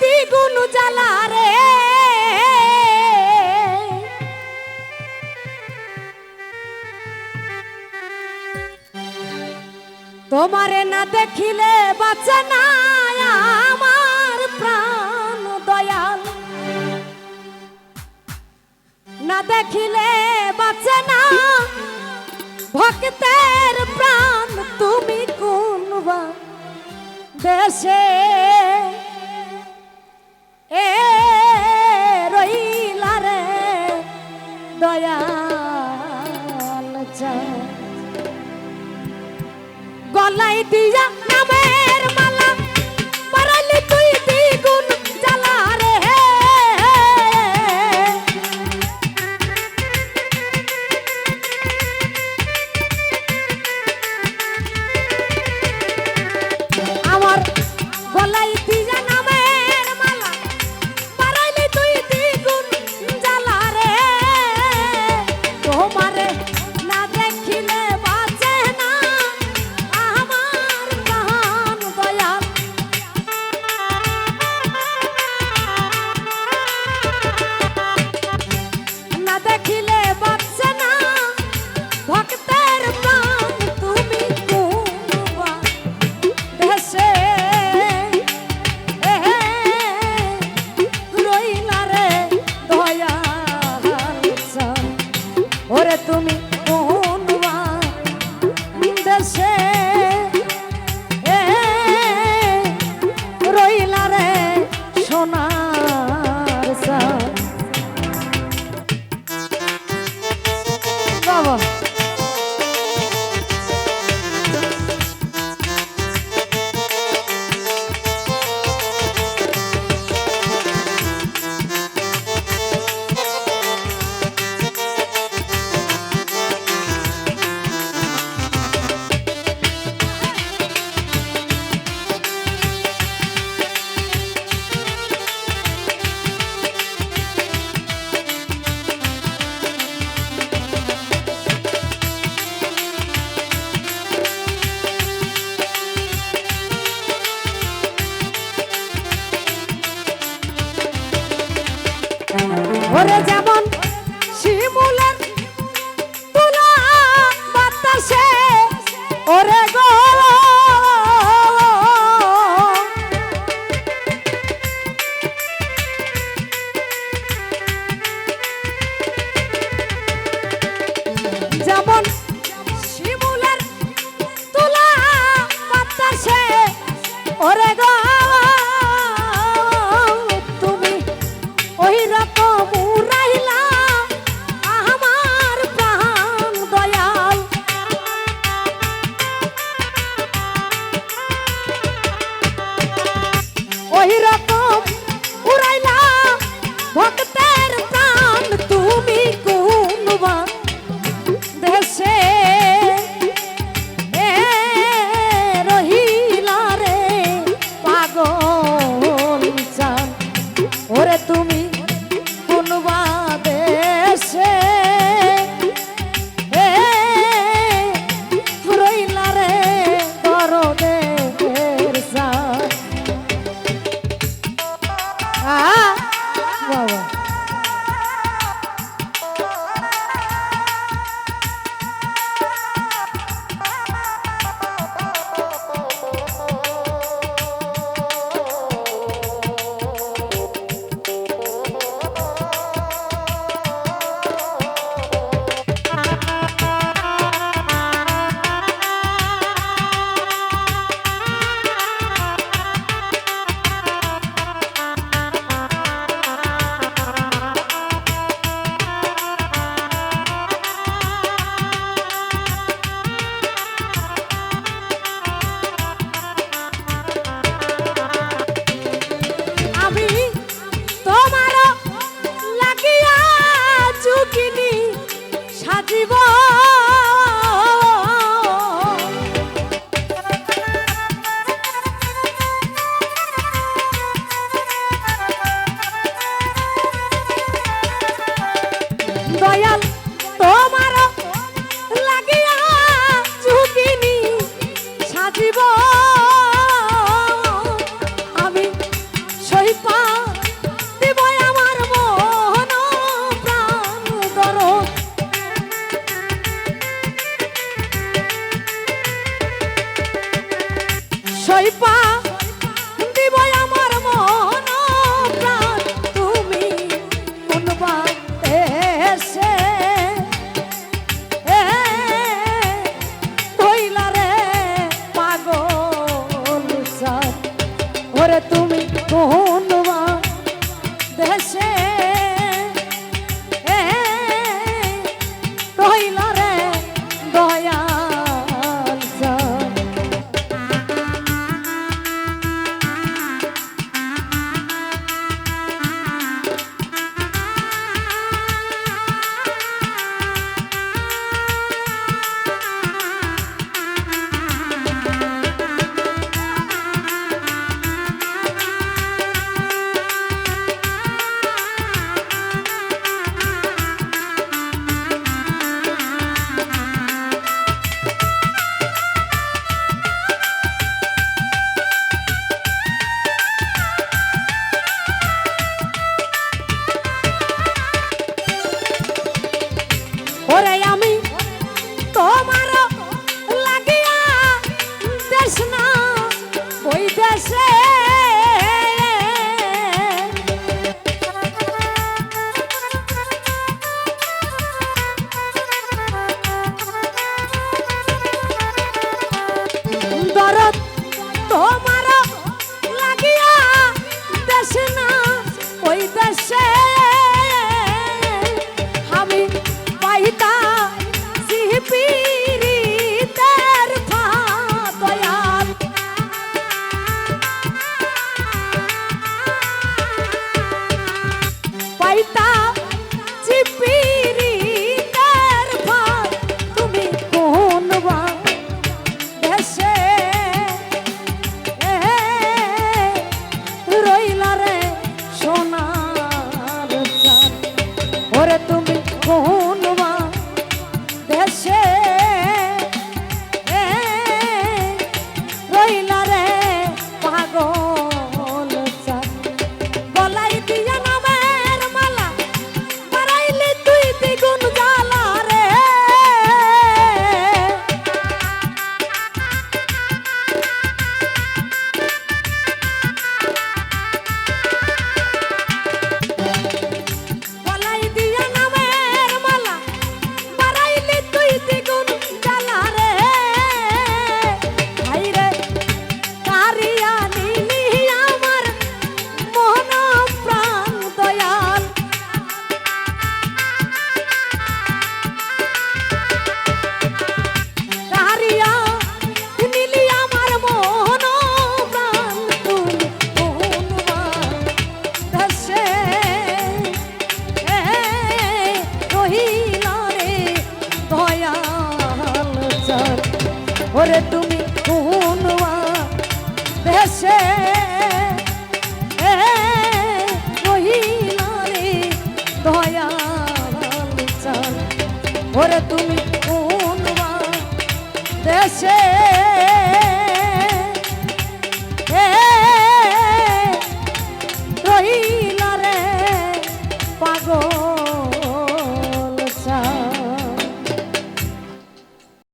দ্বিগুণ জ্বালা রে। তোমারে না দেখিলে বাঁচে না আমার প্রাণ দয়াল। না দেখিলে বাঁচে না ভক্তের প্রাণ। তুমি কোন দেশে ไล่ที่ยัง ওরে যেমন শিমুলের তুলা বাতাসে ওরে গো ওরে তুমি কোনওয়া ভেসে মহিলারে দয়া ওরে তুমি কোনওয়া দেশে রহিলারে পাগল